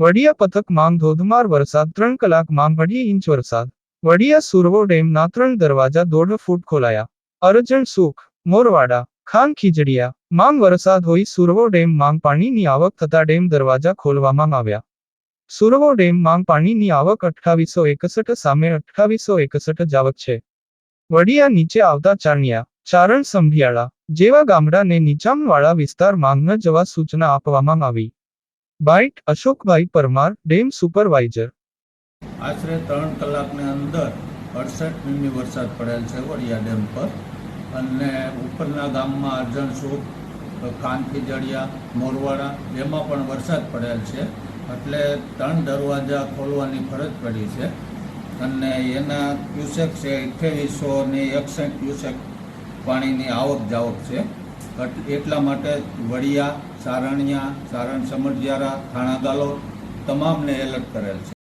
વડિયા પથકમાં ધોધમાર વરસાદ ત્રણ કલાક માંગ અઢી ઇંચ વરસાદ. વડિયા સુરવો ડેમના ત્રણ દરવાજા દોઢ ફૂટ ખોલાયા. અરજણ સુખ, મોરવાડા, ખાન ખીજડીયા માંગ વરસાદ હોઈ સુરવો ડેમ માંગ પાણીની આવક થતા ડેમ દરવાજા ખોલવામાં આવ્યા. સુરવો ડેમ માંગ પાણીની આવક અઠ્ઠાવીસો એકસઠ સામે અઠ્ઠાવીસો એકસઠ જાવક છે. વડિયા નીચે આવતા ચારણિયા ચારણ સંભિયાળા જેવા ગામડાને નીચાણવાળા વિસ્તારમાં ન જવા સૂચના આપવામાં આવી. Byte Ashokbhai Parmar, dam supervisor. આશરે ત્રણ કલાકની અંદર અડસઠ મીમી વરસાદ પડેલ છે વડિયા ડેમ પર. અને ઉપરના ગામમાં અર્જણ સુખ કાનથી જડિયા, મોરવાડા એમાં પણ વરસાદ પડેલ છે. એટલે ત્રણ દરવાજા ખોલવાની ફરજ પડી છે. અને એના ક્યુસેક છે અઠ્યાવીસો ને એકસઠ ક્યુસેક પાણીની આવક જાવક છે. એટલા માટે વડિયા સારણિયા સારણ થાણા ગાલો તમામને એલર્ટ કરેલ છે.